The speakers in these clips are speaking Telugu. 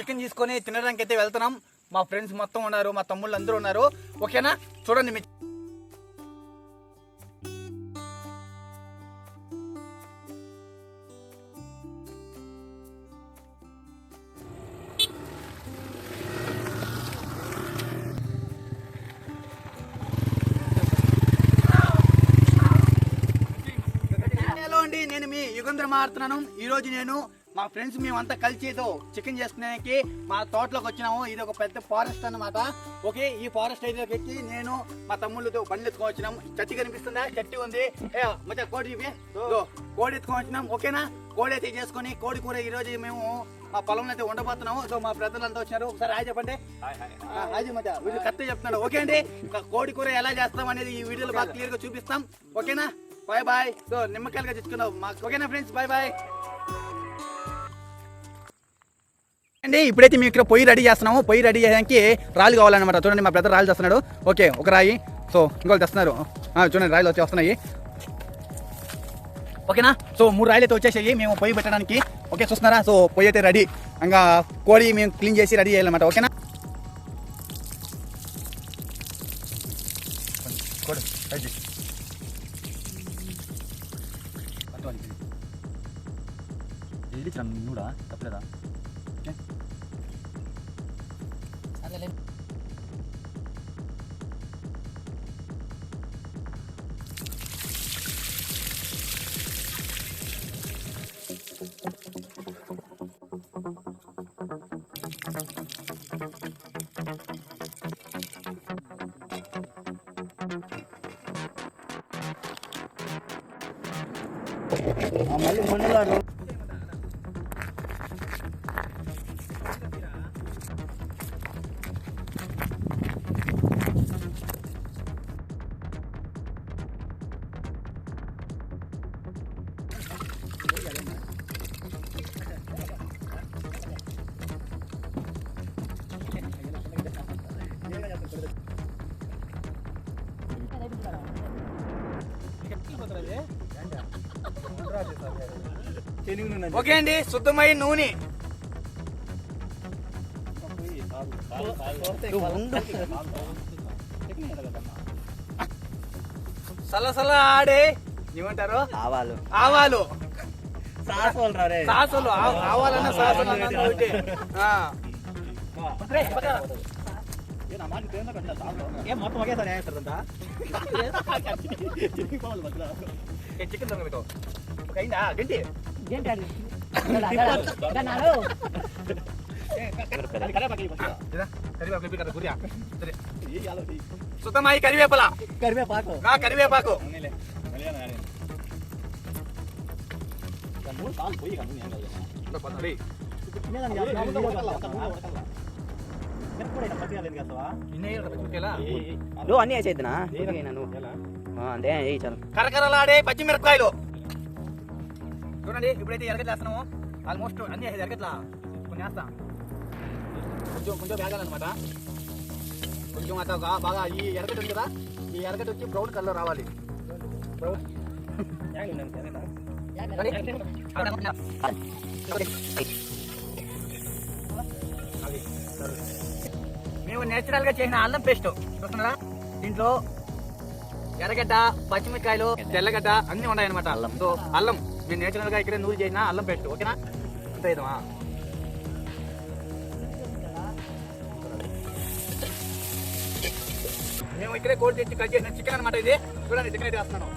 చికెన్ తీసుకొని తినడానికి అయితే వెళ్తున్నాం. మా ఫ్రెండ్స్ మొత్తం ఉన్నారు మా తమ్ముళ్ళు అందరూ ఉన్నారు. ఓకేనా? చూడండి మీ అండి నేను మీ యుగంధ్ర మారుతున్నాను. ఈ రోజు నేను మా ఫ్రెండ్స్ మేమంతా కలిసి ఏదో చికెన్ చేసుకునేకి మా తోటలోకి వచ్చినాము. ఇది ఒక పెద్ద ఫారెస్ట్ అన్నమాట. ఓకే ఈ ఫారెస్ట్ ఏరియాకి ఎక్కి నేను మా తమ్ముళ్ళతో బండ్లు ఎత్తుకొని వచ్చినాం. చెట్టు కనిపిస్తుందా? చెట్టు ఉంది. ఏ మధ్య కోడి చూపి. కోడి ఎత్తుకొని వచ్చినాం. ఓకేనా? కోడి అయితే చేసుకొని కోడి కూర ఈ రోజు మేము మా పొలంలో అయితే ఉండబోతున్నాము సో మా బ్రదర్లంతా వచ్చినారు ఒకసారి హాయ్ చెప్పండి. హాయ్ మధ్య వీళ్ళు కరెక్ట్ చెప్తున్నాడు. ఓకే అండి? కోడి కూర ఎలా చేస్తాం అనేది ఈ వీడియోలో బాగా క్లియర్గా చూపిస్తాం. ఓకేనా? Bye bye. సో నిమ్మకాయలుగా తెచ్చుకున్నావు మాకు ఓకేనా ఫ్రెండ్స్? Bye bye. అండి ఇప్పుడైతే మేము ఇక్కడ పొయ్యి రెడీ చేస్తున్నాము. పొయ్యి రెడీ చేయడానికి రాళ్ళు కావాలన్నమాట. చూడండి మా బ్రదర్ రాళ్ళు తెస్తున్నాడు. ఓకే ఒక రాయి. సో ఇంకోళ్ళు తెస్తున్నారు. చూడండి రాయిలు వచ్చి వస్తున్నాయి. ఓకేనా? సో మూడు రాయలు అయితే వచ్చేసాయి. మేము పొయ్యి పెట్టడానికి. ఓకే చూస్తున్నారా? సో పొయ్యి అయితే రెడీ. ఇంకా కోడి మేము క్లీన్ చేసి రెడీ చేయాలన్నమాట. ఓకేనా? తప్పలేదా? మళ్ళీ మొన్నలాడు ఓకే అండి శుద్ధమైన నూనె. సలసల ఆడే ఏమంటారు? ఆవాలు. ఆవాలు. సాసోలు రే సాసులు ఆ- ఆవాలన్న సాసులు ஏன் மொத்தம் வகையா சார் நியாயம் சார் தந்தா சிக்கன் போகல பத்திரா ஏ சிக்கன் தரங்க பேக்கோ கைண்டா கெண்டி கெண்டா நானோ சுத்தமாயி கறிவேப்பலா கறிவேப்பாக்கோ நான் கறிவேப்பாக்கோ மூணு கால் போய் கண்ணு ஞாபகம் నువ్వు అన్నీ వేసేద్దునా? నువ్వు. అంతే వేయి చాలు. కరకరలాడే పచ్చిమిరపకాయలు చూడండి ఇప్పుడైతే ఎరగట్లు వేస్తున్నాము. ఆల్మోస్ట్ అన్ని ఎరగట్లా కొన్ని వేస్తాం. కొంచెం కొంచెం వేగాలన్నమాట. కొంచెం అట్లా బాగా ఈ ఎరగట్ ఉంది కదా ఈ ఎరగట్ వచ్చి బ్రౌన్ కలర్ రావాలి. బ్రౌన్ నేచురల్గా చేసిన అల్లం పేస్ట్ చూస్తున్నారా? దీంట్లో ఎర్రగడ్డ పచ్చిమిరకాయలు తెల్లగడ్డ అన్ని ఉన్నాయన్నమాట. అల్లం సో అల్లం మీరు నేచురల్గా ఇక్కడ నూరు చేసిన అల్లం పేస్ట్ ఓకేనా? అంత ఇదమా మేము ఇక్కడే కోడి తెచ్చి కట్ చేసిన చికెన్ అనమాట ఇది. చూడండి చికెన్ అయితే వేస్తున్నాను.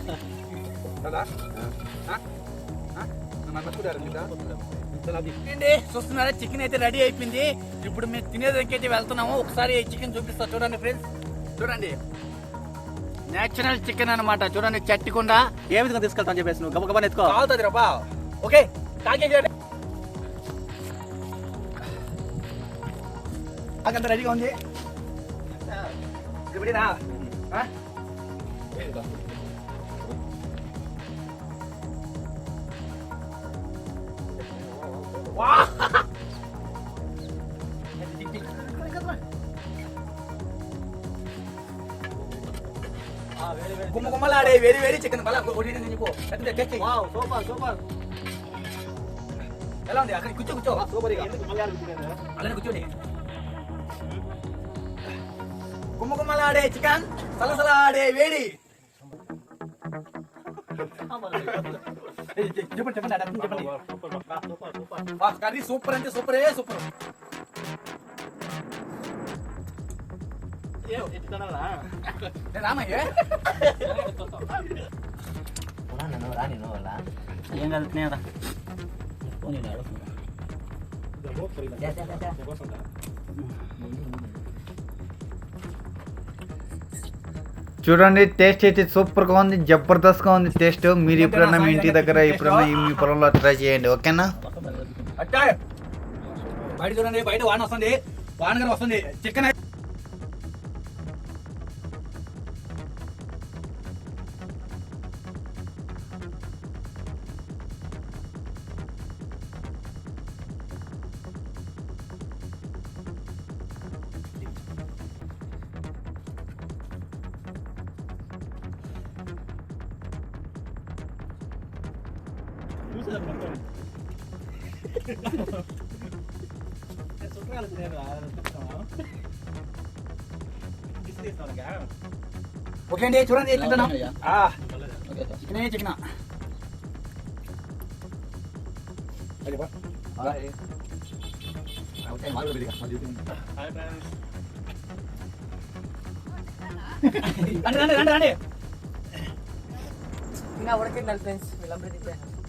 కదా? చూస్తున్నారా? చికెన్ అయితే రెడీ అయిపోయింది. ఇప్పుడు మేము తినేదానికి అయితే వెళ్తున్నాము ఒకసారి చికెన్ చూపిస్తా. చూడండి ఫ్రెండ్స్ చూడండి. నేచురల్ చికెన్ అన్నమాట. చూడండి చట్టికుండా ఏ విధంగా తీసుకెళ్తాను చెప్పేసి నువ్వు? గబగబా ఎత్తుకో కావుతుంది రబ్బా ఓకే తాగేసేయండి అంత రెడీగా ఉంది? ఇప్పుడేనా గుమ్మ గుమ్మలాడే వేడి వేడి చికెన్ బలా. కొట్టి చెప్పు. Super super. ఎలా ఉంది? అక్కడ కూర్చో కూర్చో. సూపర్గా అలానే కూర్చోండి. కుమ్మకుమ్మలాడే చికెన్ సలసలాడే వేడి. చెప్పండి చెప్పండి చెప్పండి. కర్రీ సూపర్ అంటే సూపరే సూపర్. చూడండి టేస్ట్ అయితే సూపర్గా ఉంది జబర్దస్త్గా ఉంది టేస్ట్ మీరు ఎప్పుడన్నా మీ ఇంటి దగ్గర ఎప్పుడన్నా మీ పొలంలో ట్రై చేయండి ఓకేనా? బయట చూడండి బయట వాన వస్తుంది. వాన గారు వస్తుంది. చికెన్ ఓకే అండి చూడండి తింటున్నాం చికెనే చికెన్ రండి రండి రండి రండి ఇంకా ఉడకిండాలి ఫ్రెండ్స్ వీళ్ళందరూ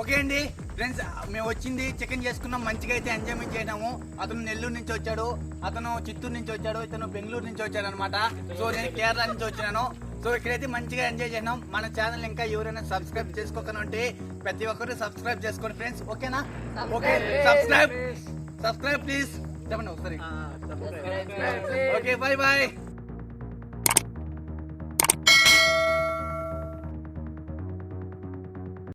ఓకే అండి. ఫ్రెండ్స్ మేము వచ్చింది చికెన్ చేసుకున్నాం మంచిగా అయితే ఎంజాయ్మెంట్ చేసినాము అతను నెల్లూరు నుంచి వచ్చాడు అతను చిత్తూరు నుంచి వచ్చాడు ఇతను బెంగళూరు నుంచి వచ్చాడు అనమాట సో నేను కేరళ నుంచి వచ్చినాను. సో ఇక్కడైతే మంచిగా ఎంజాయ్ చేసినాం. మన ఛానల్ ఇంకా ఎవరైనా సబ్స్క్రైబ్ చేసుకోకుండా ప్రతి ఒక్కరు సబ్స్క్రైబ్ చేసుకోండి ఫ్రెండ్స్. ఓకేనా? Okay subscribe. Subscribe please. చెప్పండి ఒకసారి. Okay bye bye.